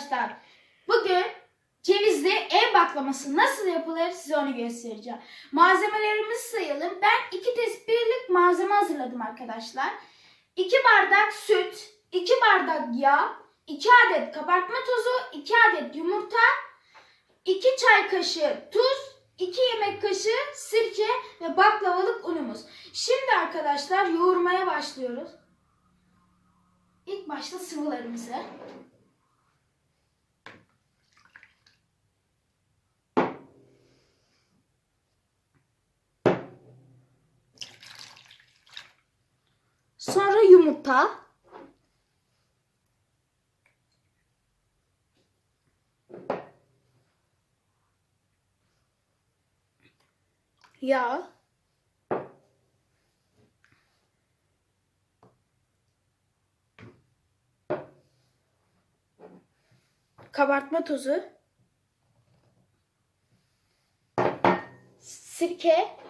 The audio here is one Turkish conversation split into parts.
arkadaşlar. Bugün cevizli ev baklaması nasıl yapılır size onu göstereceğim. Malzemelerimizi sayalım. Ben 2 tespirlik malzeme hazırladım arkadaşlar. 2 bardak süt, 2 bardak yağ, 2 adet kabartma tozu, 2 adet yumurta, 2 çay kaşığı tuz, 2 yemek kaşığı sirke ve baklavalık unumuz. Şimdi arkadaşlar yoğurmaya başlıyoruz. İlk başta sıvılarımızı. Sonra yumurta. Yağ. Kabartma tozu. Sirke.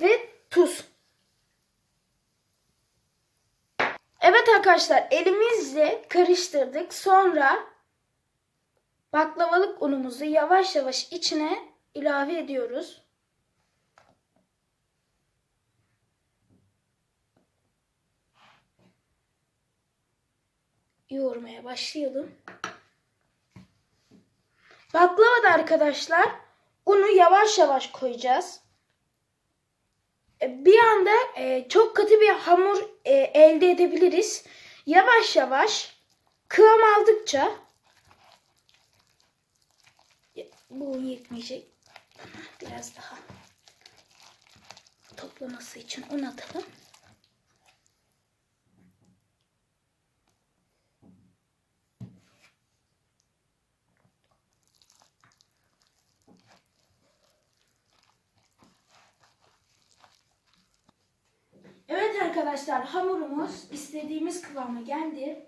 ve tuz. Evet arkadaşlar elimizle karıştırdık. Sonra baklavalık unumuzu yavaş yavaş içine ilave ediyoruz. Yoğurmaya başlayalım. Baklava da arkadaşlar unu yavaş yavaş koyacağız bir anda e, çok katı bir hamur e, elde edebiliriz. Yavaş yavaş kıvam aldıkça bu yetmeyecek. Biraz daha toplaması için un atalım. Evet arkadaşlar hamurumuz istediğimiz kıvama geldi.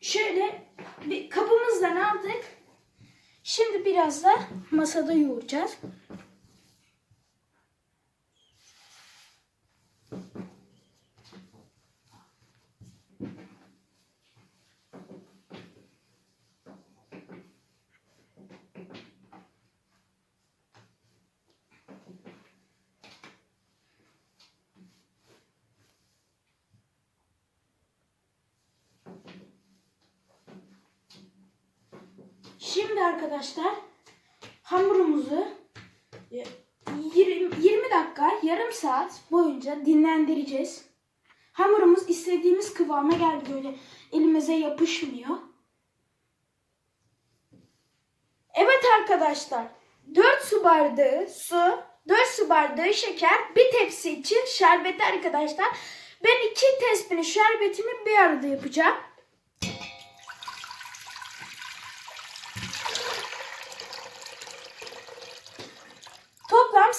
Şöyle bir kabımızdan aldık. Şimdi biraz da masada yoğuracağız. Şimdi arkadaşlar hamurumuzu 20, 20 dakika, yarım saat boyunca dinlendireceğiz. Hamurumuz istediğimiz kıvama geldi böyle elimize yapışmıyor. Evet arkadaşlar 4 su bardağı su, 4 su bardağı şeker, bir tepsi için şerbeti arkadaşlar. Ben iki tespinin şerbetimi bir arada yapacağım.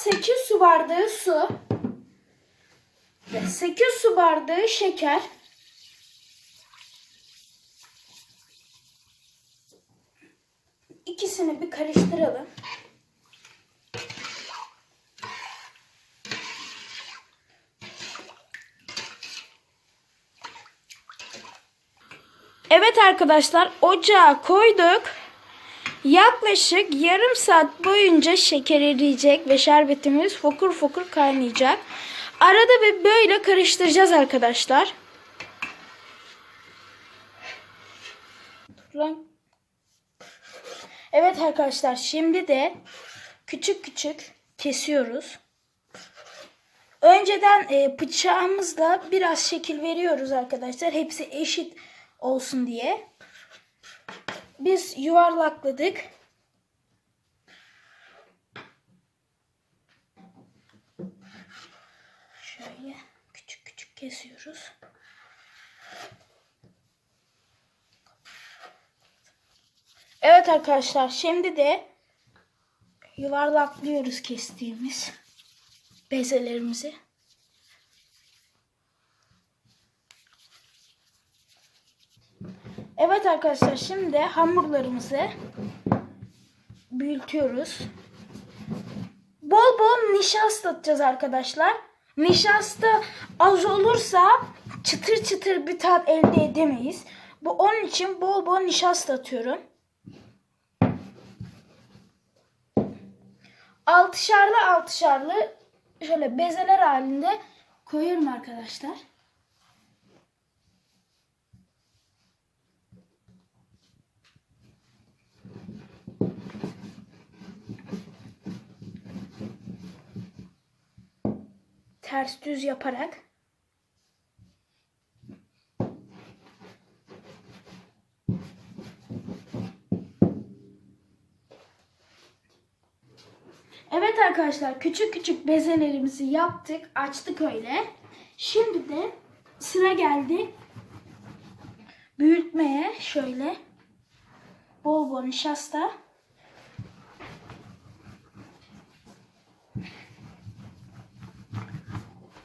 8 su bardağı su ve 8 su bardağı şeker. İkisini bir karıştıralım. Evet arkadaşlar ocağa koyduk. Yaklaşık yarım saat boyunca şeker eriyecek ve şerbetimiz fokur fokur kaynayacak. Arada bir böyle karıştıracağız arkadaşlar. Evet arkadaşlar şimdi de küçük küçük kesiyoruz. Önceden e, bıçağımızla biraz şekil veriyoruz arkadaşlar. Hepsi eşit olsun diye. Biz yuvarlakladık. Şöyle küçük küçük kesiyoruz. Evet arkadaşlar şimdi de yuvarlaklıyoruz kestiğimiz bezelerimizi. Evet arkadaşlar şimdi hamurlarımızı büyütüyoruz. bol bol nişasta atacağız arkadaşlar. Nişasta az olursa çıtır çıtır bir tat elde edemeyiz. Bu onun için bol bol nişasta atıyorum. Altışarlı altışarlı şöyle bezeler halinde koyuyorum arkadaşlar. Ters düz yaparak Evet arkadaşlar küçük küçük bezelerimizi yaptık. Açtık öyle. Şimdi de sıra geldi büyütmeye şöyle bol bol nişasta.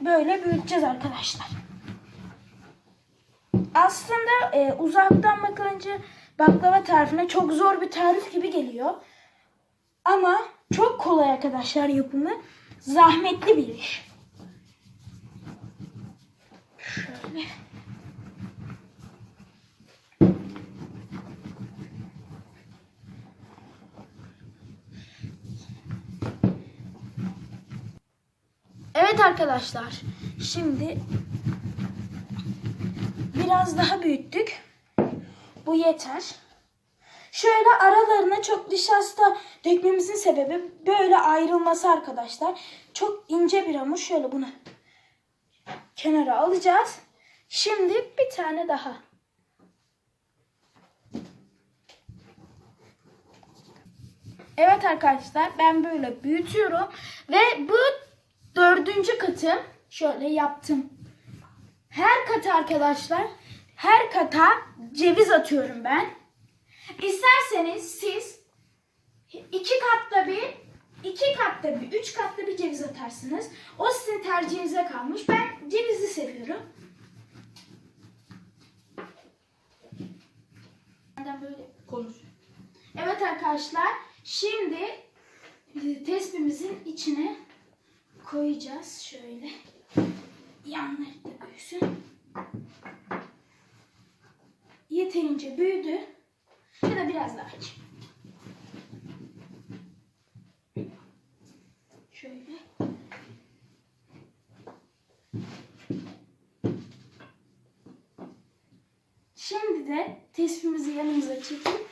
Böyle büyüteceğiz arkadaşlar. Aslında e, uzaktan bakınca baklava tarifine çok zor bir tarif gibi geliyor. Ama çok kolay arkadaşlar yapımı. Zahmetli bir iş. Şöyle. Arkadaşlar. Şimdi biraz daha büyüttük. Bu yeter. Şöyle aralarına çok nişasta dökmemizin sebebi böyle ayrılması arkadaşlar. Çok ince bir hamur. Şöyle bunu kenara alacağız. Şimdi bir tane daha. Evet arkadaşlar ben böyle büyütüyorum ve bu dördüncü katı şöyle yaptım. Her kata arkadaşlar her kata ceviz atıyorum ben. İsterseniz siz iki katta bir, iki katta bir, üç katta bir ceviz atarsınız. O sizin tercihinize kalmış. Ben cevizi seviyorum. Benden böyle Konuş. Evet arkadaşlar şimdi tespimizin içine koyacağız şöyle. Yanları da büyüsün. Yeterince büyüdü. Ya da biraz daha aç. Şöyle. Şimdi de tespimizi yanımıza çekip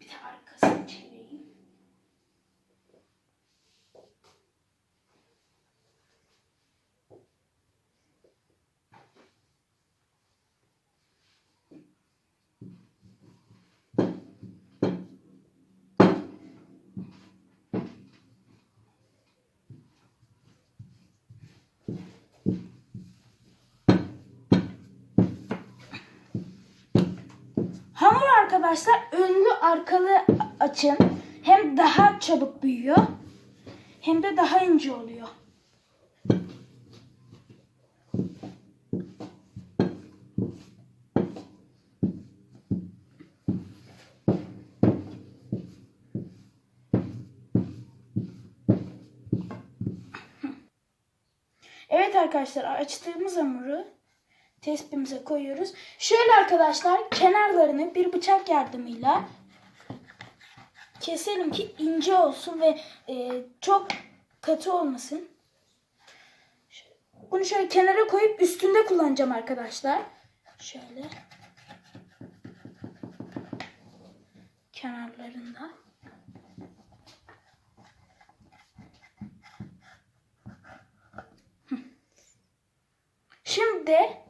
Bir de arkasını çevireyim. Hamur arkadaşlar önlü arkalı açın. Hem daha çabuk büyüyor hem de daha ince oluyor. Evet arkadaşlar açtığımız hamuru tespimize koyuyoruz. Şöyle arkadaşlar kenarlarını bir bıçak yardımıyla keselim ki ince olsun ve e, çok katı olmasın. Bunu şöyle kenara koyup üstünde kullanacağım arkadaşlar. Şöyle. Kenarlarında. Şimdi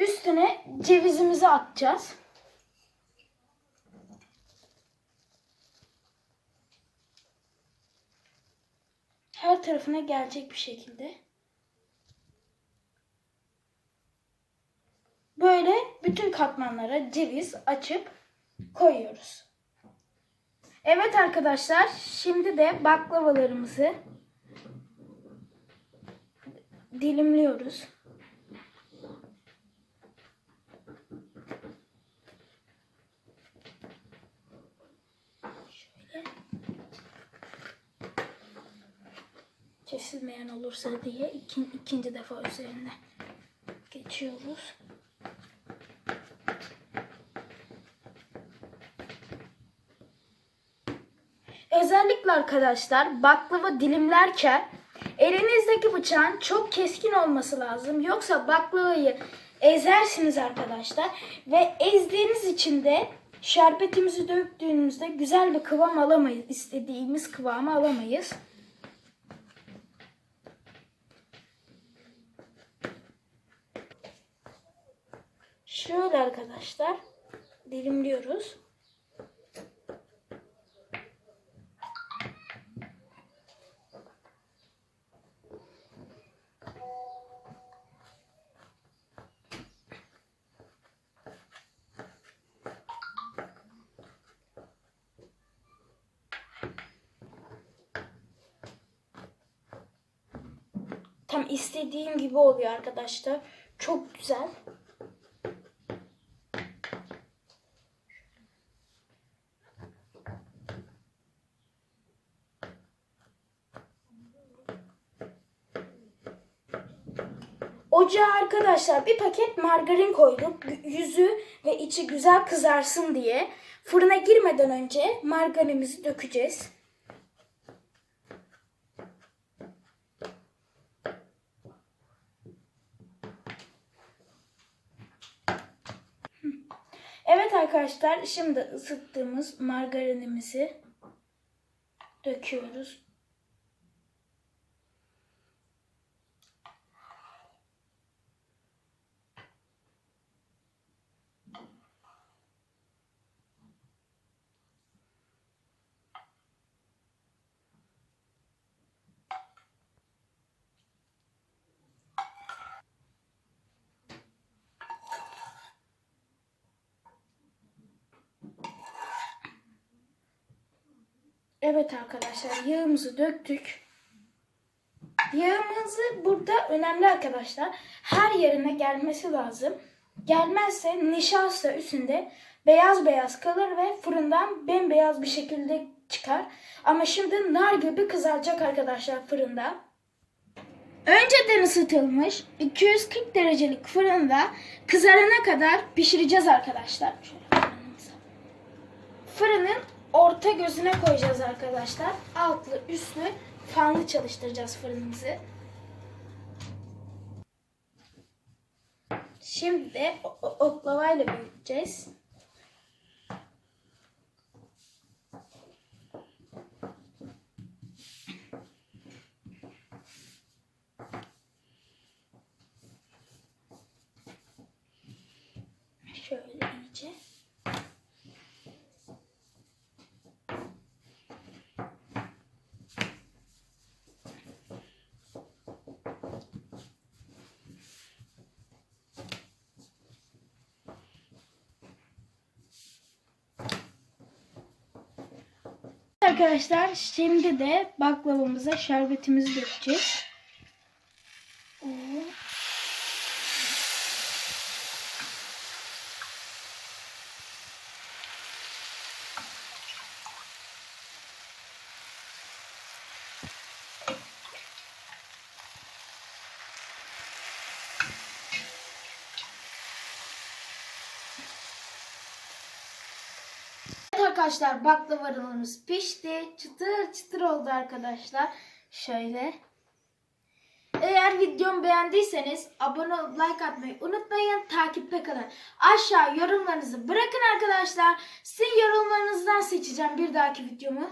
üstüne cevizimizi atacağız. Her tarafına gelecek bir şekilde. Böyle bütün katmanlara ceviz açıp koyuyoruz. Evet arkadaşlar, şimdi de baklavalarımızı dilimliyoruz. Kesilmeyen olursa diye ikin, ikinci defa üzerine geçiyoruz. Özellikle arkadaşlar baklava dilimlerken elinizdeki bıçağın çok keskin olması lazım. Yoksa baklavayı ezersiniz arkadaşlar. Ve ezdiğiniz için de şerbetimizi döktüğümüzde güzel bir kıvam alamayız. İstediğimiz kıvamı alamayız. Şöyle arkadaşlar dilimliyoruz. Tam istediğim gibi oluyor arkadaşlar. Çok güzel. Ocağa arkadaşlar bir paket margarin koyduk. Yüzü ve içi güzel kızarsın diye. Fırına girmeden önce margarinimizi dökeceğiz. Evet arkadaşlar şimdi ısıttığımız margarinimizi döküyoruz. Evet arkadaşlar yağımızı döktük. Yağımızı burada önemli arkadaşlar. Her yerine gelmesi lazım. Gelmezse nişasta üstünde beyaz beyaz kalır ve fırından bembeyaz bir şekilde çıkar. Ama şimdi nar gibi kızaracak arkadaşlar fırında. Önceden ısıtılmış 240 derecelik fırında kızarana kadar pişireceğiz arkadaşlar. Şöyle. Fırının orta gözüne koyacağız arkadaşlar. Altlı üstlü fanlı çalıştıracağız fırınımızı. Şimdi oklavayla büyüteceğiz. Şöyle iyice. Arkadaşlar şimdi de baklavamıza şerbetimizi dökeceğiz. Oo. Evet arkadaşlar baklavalarımız pişti. Çıtır çıtır oldu arkadaşlar. Şöyle. Eğer videomu beğendiyseniz abone olup like atmayı unutmayın. Takipte kalın. Aşağı yorumlarınızı bırakın arkadaşlar. Sizin yorumlarınızdan seçeceğim bir dahaki videomu.